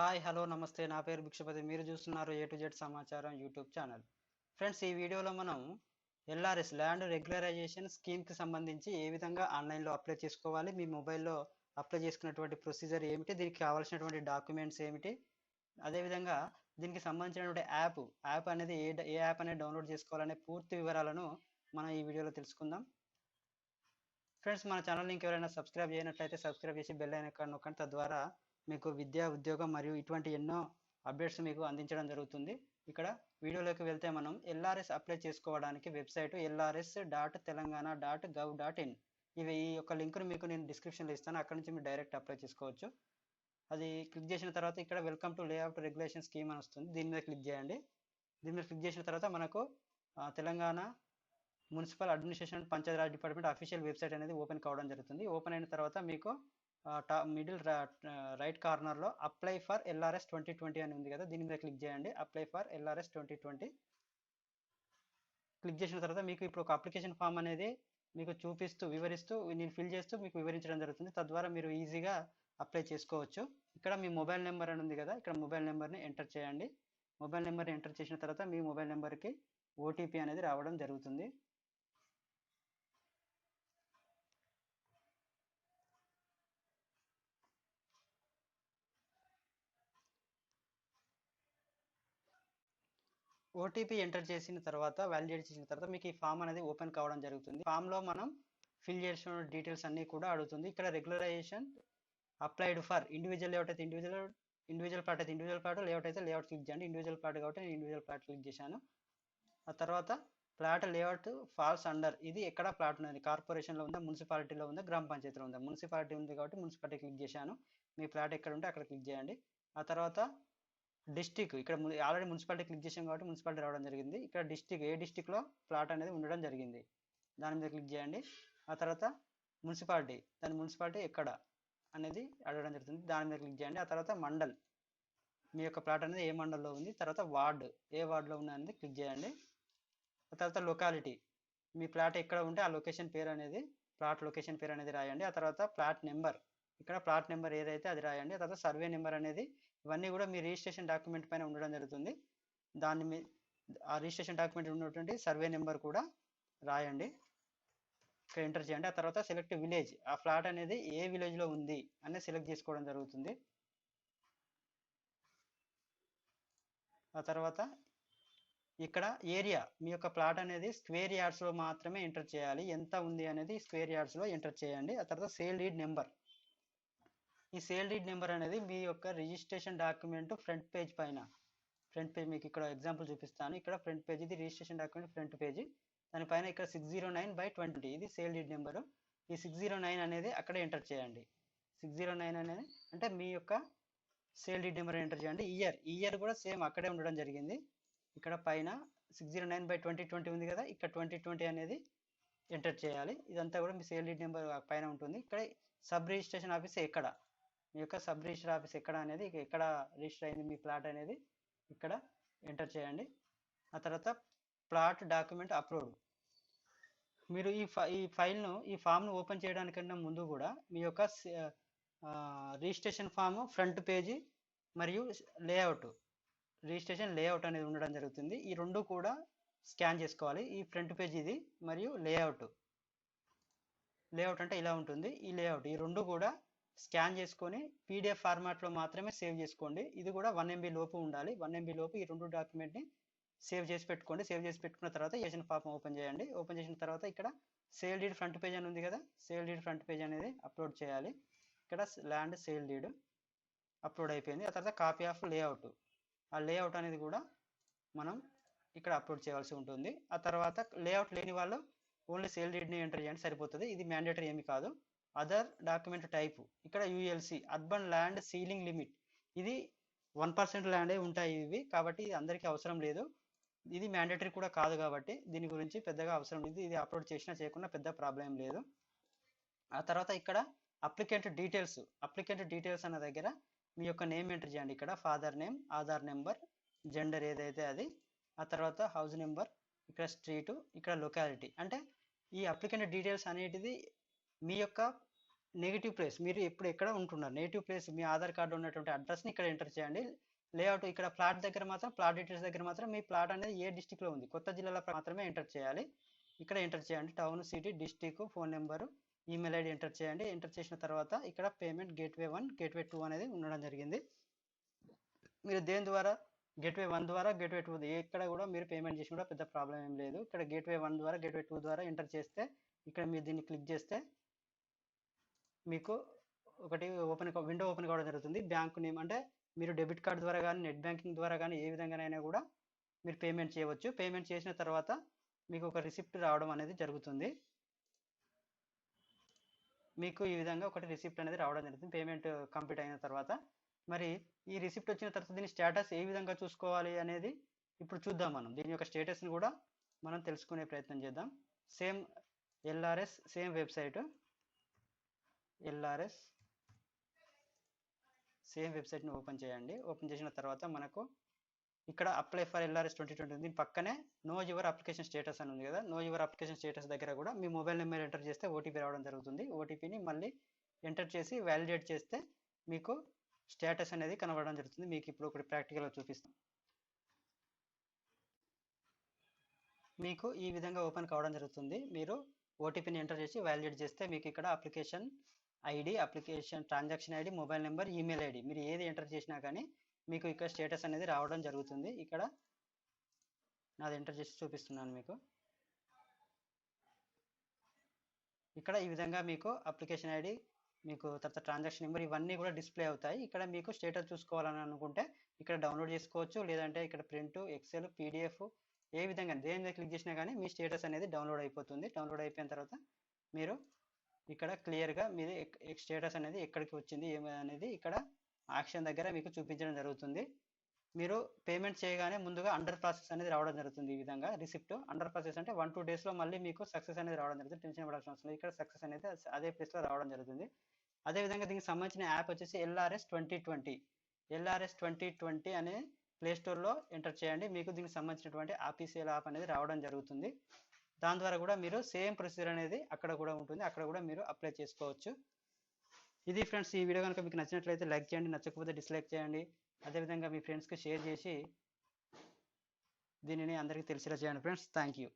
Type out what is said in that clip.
Hi hello నమస్తే. నా పేరు భిక్షపతి. మీరు చూస్తున్నారు ఏ టు జెడ్ సమాచారం యూట్యూబ్ ఛానల్. ఫ్రెండ్స్ ఈ వీడియోలో మనం ఎల్ఆర్ఎస్ ల్యాండ్ రెగ్యులరైజేషన్ స్కీమ్కి సంబంధించి ఏ విధంగా ఆన్లైన్లో అప్లై చేసుకోవాలి మీ మొబైల్లో అప్లై చేసుకున్నటువంటి ప్రొసీజర్ ఏమిటి దీనికి కావాల్సినటువంటి డాక్యుమెంట్స్ ఏమిటి అదేవిధంగా దీనికి సంబంధించినటువంటి యాప్ యాప్ అనేది ఏ ఏ యాప్ అనేది డౌన్లోడ్ చేసుకోవాలనే పూర్తి వివరాలను మనం ఈ వీడియోలో తెలుసుకుందాం. ఫ్రెండ్స్ మన ఛానల్ ఇంకెవరైనా సబ్స్క్రైబ్ చేయనట్లయితే సబ్స్క్రైబ్ చేసి బెల్ ఐకాన్ నొక్కండి. తద్వారా మీకు విద్య ఉద్యోగం మరియు ఇటువంటి ఎన్నో అప్డేట్స్ మీకు అందించడం జరుగుతుంది. ఇక్కడ వీడియోలోకి వెళ్తే మనం ఎల్ఆర్ఎస్ అప్లై చేసుకోవడానికి website LRS dot Telangana dot gov dot in. ఇవి ఈ యొక్క లింక్ను మీకు నేను డిస్క్రిప్షన్లో ఇస్తాను. అక్కడ నుంచి మీరు డైరెక్ట్ అప్లై చేసుకోవచ్చు. అది క్లిక్ చేసిన తర్వాత ఇక్కడ welcome to layout regulation scheme అని వస్తుంది. దీని మీద క్లిక్ చేయండి. దీని మీద క్లిక్ చేసిన తర్వాత మనకు Telangana municipal administration Panchayatiraj department official website అనేది ఓపెన్ కావడం జరుగుతుంది. ఓపెన్ అయిన తర్వాత మీకు మిడిల్ రైట్ కార్నర్లో apply for LRS twenty twenty అని ఉంది కదా దీని మీద క్లిక్ చేయండి. Apply for LRS twenty twenty. Click చేసిన తర్వాత మీకు ఇప్పుడు ఒక అప్లికేషన్ ఫామ్ అనేది మీకు చూపిస్తూ వివరిస్తూ నేను ఫిల్ చేస్తూ మీకు వివరించడం జరుగుతుంది. తద్వారా మీరు ఈజీగా అప్లై చేసుకోవచ్చు. ఇక్కడ మీ మొబైల్ నెంబర్ అని ఉంది కదా ఇక్కడ మొబైల్ నెంబర్ని ఎంటర్ చేయండి. మొబైల్ నెంబర్ని ఎంటర్ చేసిన తర్వాత మీ మొబైల్ నెంబర్కి ఓటీపీ అనేది రావడం జరుగుతుంది. ఓటీపీ ఎంటర్ చేసిన తర్వాత వ్యాలిడేట్ చేసిన తర్వాత మీకు ఈ ఫామ్ అనేది ఓపెన్ కావడం జరుగుతుంది. ఫామ్లో మనం ఫిల్ చేసిన డీటెయిల్స్ అన్ని కూడా అడుగుతుంది. ఇక్కడ regularisation applied for individual layout అయితే ఇండివిజువల్ ఇండివిజువల్ ప్లాట్ అయితే ఇండివిజువల్ ప్లాట్ లేఅవుట్ అయితే లేఅవుట్ క్లిక్ చేయండి. ఇండివిజువల్ ప్లాట్ కాబట్టి నేను ఇండివిజువల్ ప్లాట్ క్లిక్ చేశాను. ఆ తర్వాత ప్లాట్ లేఅవుట్ ఫాల్స్ అండర్ ఇది ఎక్కడ ప్లాట్ ఉన్నది? కార్పొరేషన్లో ఉందా? మున్సిపాలిటీలో ఉందా? గ్రామ పంచాయతీలో ఉందా? మున్సిపాలిటీ ఉంది కాబట్టి మున్సిపాలిటీ క్లిక్ చేశాను. మీ ప్లాట్ ఎక్కడ ఉంటే అక్కడ క్లిక్ చేయండి. ఆ తర్వాత డిస్టిక్ ఇక్కడ ఆల్రెడీ మున్సిపాలిటీ క్లిక్ చేసాం కాబట్టి మున్సిపాలిటీ రావడం జరిగింది. ఇక్కడ డిస్టిక్ ఏ డిస్టిక్లో ప్లాట్ అనేది ఉండడం జరిగింది. దాని మీద క్లిక్ చేయండి. ఆ తర్వాత మున్సిపాలిటీ దాని మున్సిపాలిటీ ఎక్కడ అనేది అడగడం జరుగుతుంది. దాని మీద క్లిక్ చేయండి. ఆ తర్వాత మండల్ మీ యొక్క ప్లాట్ అనేది ఏ మండల్లో ఉంది? తర్వాత వార్డు ఏ వార్డులో ఉంది క్లిక్ చేయండి. ఆ తర్వాత లొకాలిటీ మీ ప్లాట్ ఎక్కడ ఉంటే ఆ లొకేషన్ పేరు అనేది ప్లాట్ లొకేషన్ పేరు అనేది రాయండి. ఆ తర్వాత ప్లాట్ నెంబర్ ఇక్కడ ప్లాట్ నెంబర్ ఏదైతే అది రాయండి తర్వాత సర్వే నెంబర్ అనేది ఇవన్నీ కూడా మీ రిజిస్ట్రేషన్ డాక్యుమెంట్ పైన ఉండడం జరుగుతుంది. దాన్ని మీ ఆ రిజిస్ట్రేషన్ డాక్యుమెంట్ ఉన్నటువంటి సర్వే నెంబర్ కూడా రాయండి. ఇక్కడ ఎంటర్ చేయండి. ఆ తర్వాత సెలెక్ట్ విలేజ్ ఆ ఫ్లాట్ అనేది ఏ విలేజ్లో ఉంది అనేది సెలెక్ట్ చేసుకోవడం జరుగుతుంది. ఆ తర్వాత ఇక్కడ ఏరియా మీ యొక్క ప్లాట్ అనేది స్క్వేర్ యార్డ్స్లో మాత్రమే ఎంటర్ చేయాలి. ఎంత ఉంది అనేది స్క్వేర్ యార్డ్స్లో ఎంటర్ చేయండి. ఆ తర్వాత సేల్ డీడ్ నెంబర్ ఈ సేల్ డీడ్ నెంబర్ అనేది మీ యొక్క రిజిస్ట్రేషన్ డాక్యుమెంట్ ఫ్రంట్ పేజ్ పైన. ఫ్రంట్ పేజ్ మీకు ఇక్కడ ఎగ్జాంపుల్ చూపిస్తాను. ఇక్కడ ఫ్రంట్ పేజ్ ఇది రిజిస్ట్రేషన్ డాక్యుమెంట్ ఫ్రంట్ పేజ్. దానిపైన ఇక్కడ six zero nine by twenty ఇది సేల్ డీడ్ నెంబర్. ఈ సిక్స్ జీరో నైన్ అనేది అక్కడ ఎంటర్ చేయండి. సిక్స్ జీరో నైన్ అనేది అంటే మీ యొక్క సేల్ డీడ్ నెంబర్ ఎంటర్ చేయండి. ఇయర్. ఇయర్ కూడా సేమ్ అక్కడే ఉండడం జరిగింది. ఇక్కడ పైన six zero nine by twenty twenty ఉంది కదా. ఇక్కడ ట్వంటీ ట్వంటీ అనేది ఎంటర్ చేయాలి. ఇదంతా కూడా మీ సేల్ డీడ్ నెంబర్ పైన ఉంటుంది. ఇక్కడ సబ్ రిజిస్ట్రేషన్ ఆఫీస్ ఎక్కడ? మీ యొక్క సబ్ రిజిస్టర్ ఆఫీస్ ఎక్కడ అనేది ఎక్కడ రిజిస్టర్ అయింది మీ ప్లాట్ అనేది ఇక్కడ ఎంటర్ చేయండి. ఆ తర్వాత ప్లాట్ డాక్యుమెంట్ అప్లోడ్ మీరు ఈ ఫై ఈ ఫైల్ను ఈ ఫామ్ను ఓపెన్ చేయడానికన్నా ముందు కూడా మీ యొక్క రిజిస్ట్రేషన్ ఫామ్ ఫ్రంట్ పేజీ మరియు లేఅవుట్. రిజిస్ట్రేషన్ లేఅవుట్ అనేది ఉండడం జరుగుతుంది. ఈ రెండు కూడా స్కాన్ చేసుకోవాలి. ఈ ఫ్రంట్ పేజ్ ఇది మరియు లేఅవుట్. లేఅవుట్ అంటే ఇలా ఉంటుంది. ఈ లేఅవుట్ ఈ రెండు కూడా స్కాన్ చేసుకొని పీడిఎఫ్ ఫార్మాట్లో మాత్రమే సేవ్ చేసుకోండి. ఇది కూడా వన్ ఎంబీ లోపు ఉండాలి. వన్ ఎంబీ లోపు ఈ రెండు డాక్యుమెంట్ని సేవ్ చేసి పెట్టుకోండి. సేవ్ చేసి పెట్టుకున్న తర్వాత ఏషన్ ఫామ్ ఓపెన్ చేయండి. ఓపెన్ చేసిన తర్వాత ఇక్కడ సేల్ డీడ్ ఫ్రంట్ పేజ్ అని ఉంది కదా సేల్ డీడ్ ఫ్రంట్ పేజ్ అనేది అప్లోడ్ చేయాలి. ఇక్కడ ల్యాండ్ సేల్ డీడ్ అప్లోడ్ అయిపోయింది. ఆ తర్వాత కాపీ ఆఫ్ లేఅవుట్. ఆ లేఅవుట్ అనేది కూడా మనం ఇక్కడ అప్లోడ్ చేయాల్సి ఉంటుంది. ఆ తర్వాత లేఅవుట్ లేని వాళ్ళు ఓన్లీ సేల్ డీడ్ని ఎంటర్ చేయండి సరిపోతుంది. ఇది మ్యాండేటరీ ఏమి కాదు. Other document type. ఇక్కడ ULC urban land ceiling limit. ఇది వన్ పర్సెంట్ ల్యాండే ఉంటాయి ఇవి కాబట్టి ఇది అందరికీ అవసరం లేదు. ఇది మ్యాండేటరీ కూడా కాదు కాబట్టి దీని గురించి పెద్దగా అవసరం లేదు. ఇది అప్లోడ్ చేసినా చేయకుండా పెద్ద ప్రాబ్లం లేదు. ఆ తర్వాత ఇక్కడ అప్లికెంట్ డీటెయిల్స్. అప్లికెంట్ డీటెయిల్స్ అన్న దగ్గర మీ యొక్క నేమ్ ఎంటర్ చేయండి. ఇక్కడ father name Aadhaar number gender ఏదైతే అది ఆ తర్వాత హౌస్ నెంబర్ ఇక్కడ స్ట్రీటు ఇక్కడ లొకాలిటీ. అంటే ఈ అప్లికెంట్ డీటెయిల్స్ అనేటిది మీ యొక్క నెగిటివ్ ప్లేస్ మీరు ఎప్పుడు ఎక్కడ ఉంటున్నారు? నెగిటివ్ ప్లేస్ మీ ఆధార్ కార్డు ఉన్నటువంటి అడ్రస్ని ఇక్కడ ఎంటర్ చేయండి. లేఅవుట్ ఇక్కడ ప్లాట్ దగ్గర మాత్రం ప్లాట్ డీటెయిల్స్ దగ్గర మాత్రం మీ ప్లాట్ అనేది ఏ డిస్టిక్లో ఉంది? కొత్త జిల్లాలో మాత్రమే ఎంటర్ చేయాలి. ఇక్కడ ఎంటర్ చేయండి. Town city district phone number email ID enter చేయండి. ఎంటర్ చేసిన తర్వాత ఇక్కడ payment gateway one gateway two అనేది ఉండడం జరిగింది. మీరు దేని ద్వారా? గేట్వే వన్ ద్వారా గేట్వే టూ ఎక్కడ కూడా మీరు పేమెంట్ చేసి కూడా పెద్ద ప్రాబ్లం ఏం లేదు. ఇక్కడ గేట్వే వన్ ద్వారా గేట్వే టూ ద్వారా ఎంటర్ చేస్తే ఇక్కడ మీరు దీన్ని క్లిక్ చేస్తే మీకు ఒకటి ఓపెన్ విండో ఓపెన్ కావడం జరుగుతుంది. బ్యాంక్ నేమ్ అంటే మీరు డెబిట్ కార్డ్ ద్వారా కానీ నెట్ బ్యాంకింగ్ ద్వారా కానీ ఏ విధంగానైనా కూడా మీరు పేమెంట్ చేయవచ్చు. పేమెంట్ చేసిన తర్వాత మీకు ఒక రిసిప్ట్ రావడం అనేది జరుగుతుంది. మీకు ఈ విధంగా ఒకటి రిసిప్ట్ అనేది రావడం జరుగుతుంది. పేమెంట్ కంప్లీట్ అయిన తర్వాత మరి ఈ రిసిప్ట్ వచ్చిన తర్వాత దీని స్టేటస్ ఏ విధంగా చూసుకోవాలి అనేది ఇప్పుడు చూద్దాం మనం. దీని యొక్క స్టేటస్ని కూడా మనం తెలుసుకునే ప్రయత్నం చేద్దాం. Same LRS same website. LRS. Same వెబ్సైట్ని ఓపెన్ చేయండి. ఓపెన్ చేసిన తర్వాత మనకు ఇక్కడ apply for LRS twenty twenty దీని పక్కనే నో యువర్ అప్లికేషన్ స్టేటస్ అని ఉంది కదా. నో యువర్ అప్లికేషన్ స్టేటస్ దగ్గర కూడా మీ మొబైల్ నెంబర్ ఎంటర్ చేస్తే ఓటీపీ రావడం జరుగుతుంది. ఓటీపీని మళ్ళీ ఎంటర్ చేసి వ్యాలిడేట్ చేస్తే మీకు స్టేటస్ అనేది కనబడడం జరుగుతుంది. మీకు ఇప్పుడు ఒకటి ప్రాక్టికల్గా చూపిస్తాం. మీకు ఈ విధంగా ఓపెన్ కావడం జరుగుతుంది. మీరు ఓటీపీని ఎంటర్ చేసి వ్యాలిడేట్ చేస్తే మీకు ఇక్కడ application ID application transaction ID mobile number email ID. మీరు ఏది ఎంటర్ చేసినా కానీ మీకు ఇక్కడ స్టేటస్ అనేది రావడం జరుగుతుంది. ఇక్కడ నాది ఎంటర్ చేసి చూపిస్తున్నాను మీకు. ఇక్కడ ఈ విధంగా మీకు అప్లికేషన్ ఐడి మీకు తర్వాత ట్రాన్సాక్షన్ నెంబర్ ఇవన్నీ కూడా డిస్ప్లే అవుతాయి. ఇక్కడ మీకు స్టేటస్ చూసుకోవాలని అనుకుంటే ఇక్కడ డౌన్లోడ్ చేసుకోవచ్చు. లేదంటే ఇక్కడ ప్రింట్ ఎక్సెల్ పీడిఎఫ్ ఏ విధంగా దేని మీద క్లిక్ చేసినా కానీ మీ స్టేటస్ అనేది డౌన్లోడ్ అయిపోతుంది. డౌన్లోడ్ అయిపోయిన తర్వాత మీరు ఇక్కడ క్లియర్గా మీది స్టేటస్ అనేది ఎక్కడికి వచ్చింది ఏమి అనేది ఇక్కడ యాక్షన్ దగ్గర మీకు చూపించడం జరుగుతుంది. మీరు పేమెంట్ చేయగానే ముందుగా అండర్ ప్రాసెస్ అనేది రావడం జరుగుతుంది ఈ విధంగా. రిసిప్ట్ అండర్ ప్రాసెస్ అంటే వన్ టూ డేస్లో మళ్ళీ మీకు సక్సెస్ అనేది రావడం జరుగుతుంది. టెన్షన్ పడాల్సిన అవసరం ఇక్కడ సక్సెస్ అనేది అదే ప్లేస్లో రావడం జరుగుతుంది. అదేవిధంగా దీనికి సంబంధించిన యాప్ వచ్చేసి LRS twenty twenty LRS twenty twenty అనే ప్లే స్టోర్లో ఎంటర్ చేయండి. మీకు దీనికి సంబంధించినటువంటి ఆఫీసియల్ యాప్ అనేది రావడం జరుగుతుంది. దాని ద్వారా కూడా మీరు సేమ్ ప్రొసీజర్ అనేది అక్కడ కూడా ఉంటుంది. అక్కడ కూడా మీరు అప్లై చేసుకోవచ్చు. ఇది ఫ్రెండ్స్ ఈ వీడియో కనుక మీకు నచ్చినట్లయితే లైక్ చేయండి. నచ్చకపోతే డిస్లైక్ చేయండి. అదేవిధంగా మీ ఫ్రెండ్స్కి షేర్ చేసి దీనిని అందరికీ తెలిసేలా చేయండి. Friends thank you.